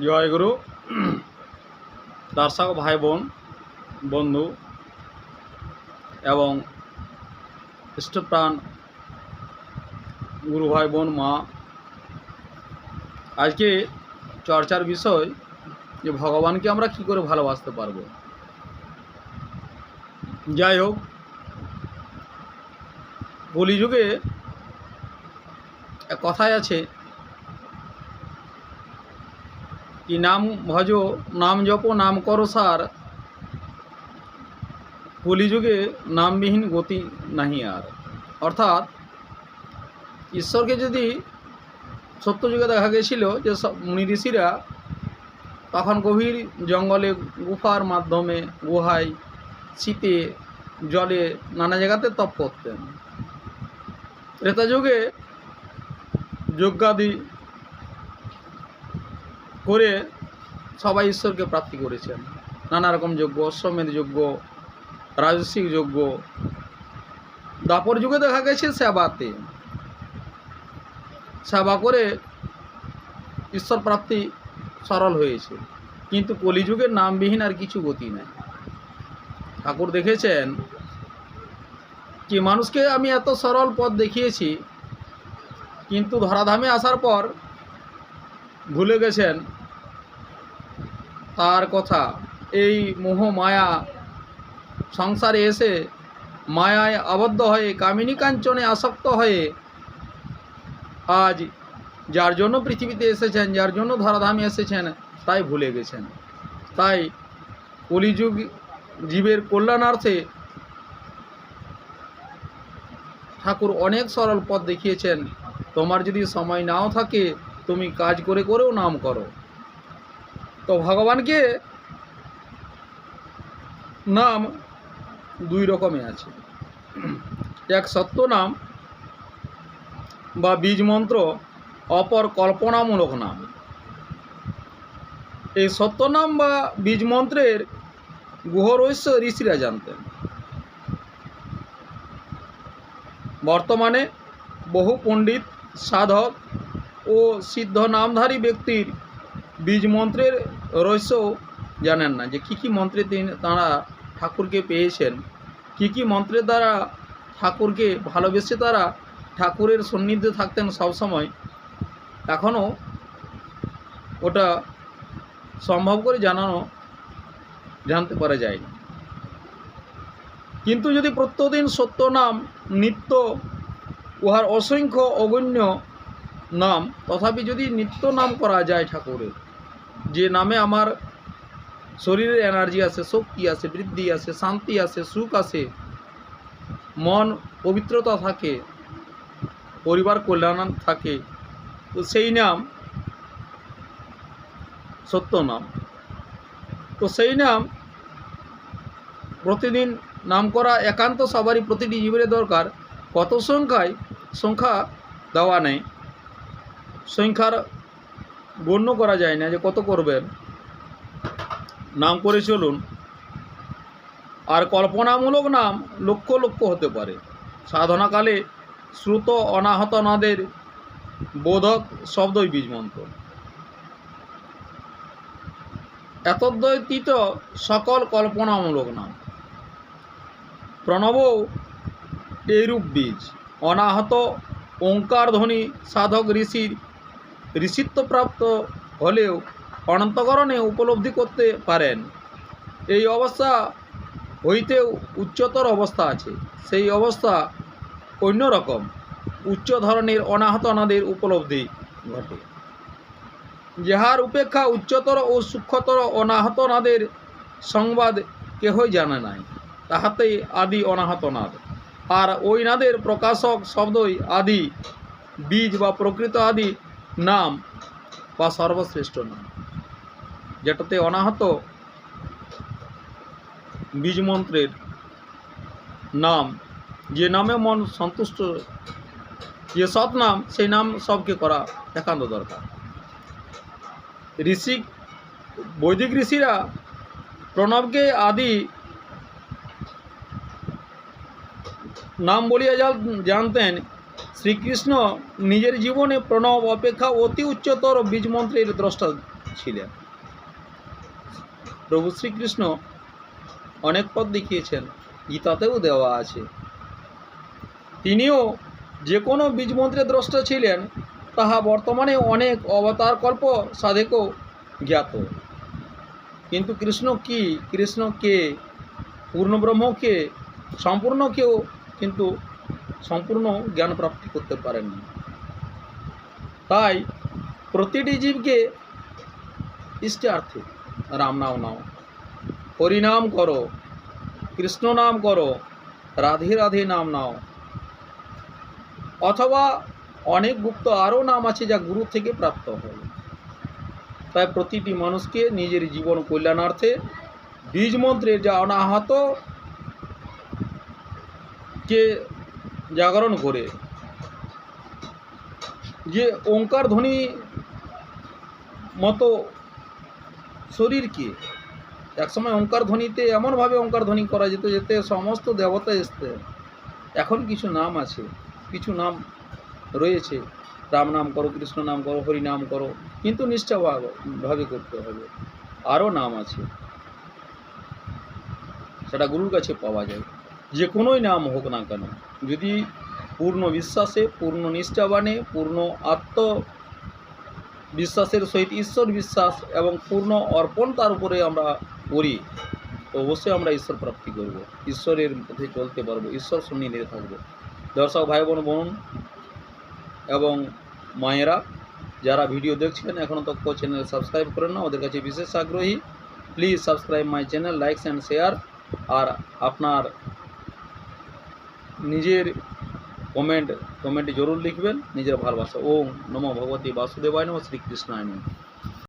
জয় গুরু দর্শক ভাই বোন, বন্ধু এবং ইষ্টপ্রাণ গুরু ভাই বোন, মা। আজকে চর্চার বিষয় যে ভগবানকে আমরা কি করে ভালোবাসতে পারব। যাই হোক, কলিযুগে কথায় আছে কি নাম ভজ, নাম জপ, নাম করো সার। কলিযুগে নামবিহীন গতি নাহি আর। অর্থাৎ, ঈশ্বরকে যদি সত্যযুগে দেখা গেছিল যে মুনি ঋষিরা তখন গভীর জঙ্গলে গুফার মাধ্যমে গুহায় শীতে, জলে নানা জায়গাতে তপ করতেন। ত্রেতা যুগে যজ্ঞাদি করে সবাই ঈশ্বরকে প্রাপ্তি করেছেন। নানা রকম যজ্ঞ, অশ্বমেধ যজ্ঞ রাজস্বিক যজ্ঞ। দাপর যুগে দেখা গেছে সেবাতে। সেবা করে ঈশ্বর প্রাপ্তি সরল হয়েছে। কিন্তু কলিযুগের নামবিহীন আর কিছু গতি নেই। ঠাকুর দেখেছেন কি, মানুষকে আমি এত সরল পথ দেখিয়েছি, কিন্তু ধরাধামে আসার পর ভুলে গেছেন? তার কথা, এই মোহ মায়া সংসারে এসে মায়ায় আবদ্ধ হয়ে কামিনী কাঞ্চনে আসক্ত হয়ে আজ যার জন্য পৃথিবীতে এসেছেন, যার জন্য ধরাধামে এসেছেন, তাই ভুলে গেছেন। তাই কলিযুগ জীবের কল্যাণার্থে ঠাকুর অনেক সরল পথ দেখিয়েছেন। তোমার যদি সময় নাও থাকে তুমি কাজ করে করেও নাম করো। তো ভগবানকে নাম দুই রকমে আছে। এক সত্য নাম বা বীজ মন্ত্র, অপর কল্পনামূলক নাম। এই সত্য নাম বা বীজ মন্ত্রের গুহরহস্য ঋষিরা জানতেন। বর্তমানে বহু পণ্ডিত, সাধক ও সিদ্ধ নামধারী ব্যক্তির বীজ মন্ত্রের রহস্যও জানেন না যে কী কী মন্ত্রে তিনি তাঁরা ঠাকুরকে পেয়েছেন, কী কী মন্ত্রের দ্বারা ঠাকুরকে ভালোবেসে তারা ঠাকুরের সান্নিধ্যে থাকতেন সবসময়, এখনও ওটা সম্ভব করে জানানো, জানতে পারা যায় কিন্তু যদি প্রত্যেকদিন সত্য নাম, নিত্য, উহার অসংখ্য অগণ্য নাম, তথাপি যদি নিত্য নাম করা যায় ঠাকুরের যে নামে আমার শরীরের এনার্জি আছে, শক্তি আছে, বৃদ্ধি আছে, শান্তি আছে, সুখ আছে, মন পবিত্রতা থাকে, পরিবার কল্যাণ থাকে, তো সেই নাম সত্য নাম। তো সেই নাম প্রতিদিন নাম করা একান্ত সবারই প্রতিটি জীবনের দরকার। কত সংখ্যায় সংখ্যা দেওয়া নেই। সংখ্যার গণ্য করা যায় না যে কত করবেন। নাম করে চলুন। আর কল্পনামূলক নাম লক্ষ লক্ষ হতে পারে। সাধনাকালে শ্রুত অনাহত নাদের বোধক শব্দই বীজমন্ত্র। এতদ্বৈতীত সকল কল্পনামূলক নাম। প্রণব এইরূপ বীজ। অনাহত ওঙ্কার ধ্বনি সাধক ঋষির ঋষিত্বপ্রাপ্ত হলেও অনন্তকরণে উপলব্ধি করতে পারেন। এই অবস্থা হইতেও উচ্চতর অবস্থা আছে। সেই অবস্থা অন্যরকম। উচ্চ ধরনের অনাহত নাদের উপলব্ধি ঘটে। যাহার উপেক্ষা উচ্চতর ও সূক্ষ্মতর অনাহত নাদের সংবাদ কেহই জানে নাই। তাহাতেই আদি অনাহত নাদ আর ওই নাদের প্রকাশক শব্দই আদি, বীজ বা প্রকৃত আদি নাম বা সর্বশ্রেষ্ঠ নাম। যেটাতে অনাহত বীজ মন্ত্রের নাম, যে নামে মন সন্তুষ্ট, যে সৎ নাম, সেই নাম সবকে করা একান্ত দরকার। ঋষি, বৈদিক ঋষিরা প্রণবকে আদি নাম বলিয়া জান- জানতেন শ্রীকৃষ্ণ নিজের জীবনে প্রণব অপেক্ষা অতি উচ্চতর বীজমন্ত্রের দ্রষ্টা ছিলেন। প্রভু শ্রীকৃষ্ণ অনেক পথ দেখিয়েছেন, গীতাতেও দেওয়া আছে। তিনিও যে কোনো বীজমন্ত্রের দ্রষ্টা ছিলেন, তাহা বর্তমানে অনেক অবতার কল্প সাধেকও জ্ঞাত। কিন্তু কৃষ্ণ কি? কৃষ্ণ কে? পূর্ণব্রহ্ম কে? সম্পূর্ণ কেউ কিন্তু সম্পূর্ণ জ্ঞান প্রাপ্তি করতে পারেননি তাই প্রতিটি জীবকে ইষ্টার্থে রাম নাম নাও হরিনাম করো, কৃষ্ণ নাম করো, রাধে রাধে নাম নাও। অথবা অনেক গুপ্ত আরও নাম আছে যা গুরু থেকে প্রাপ্ত হয়। তাই প্রতিটি মানুষকে নিজের জীবন কল্যাণার্থে বীজ মন্ত্রের যা অনাহত কে জাগরণ করে। যে ওঙ্কার ধ্বনি মতো শরীরকে একসময় ওঙ্কার ধ্বনিতে এমনভাবে ওঙ্কার ধ্বনি করা যেত যেতে সমস্ত দেবতা আসতে এখন কিছু নাম আছে, কিছু নাম রয়েছে। রাম নাম করো, কৃষ্ণ নাম করো, হরি নাম করো, কিন্তু নিষ্ঠা ভাবে করতে হবে। আরও নাম আছে। সেটা গুরুর কাছে পাওয়া যায়। যে কোনোই নাম হোক না কেন, যদি পূর্ণ বিশ্বাসে, পূর্ণ নিষ্ঠাবানে পূর্ণ আত্ম বিশ্বাসের সহিত ঈশ্বর বিশ্বাস এবং পূর্ণ অর্পণ তার উপরে আমরা করি, তো অবশ্যই আমরা ঈশ্বর প্রাপ্তি করব। ঈশ্বরের পথে চলতে পারব, ঈশ্বর সন্নিধিতে থাকব। দর্শক ভাই বোন বোন এবং মায়েরা, যারা ভিডিও দেখছেন এখনও তক চ্যানেল সাবস্ক্রাইব করেন না, ওদের কাছে বিশেষ আগ্রহী please subscribe my channel likes and share আর আপনার নিজের কমেন্ট কমেন্টে জরুর লিখবেন নিজের ভালোবাসা। ওম নমো ভগবতী বাসুদেবায় নম শ্রীকৃষ্ণায় নম।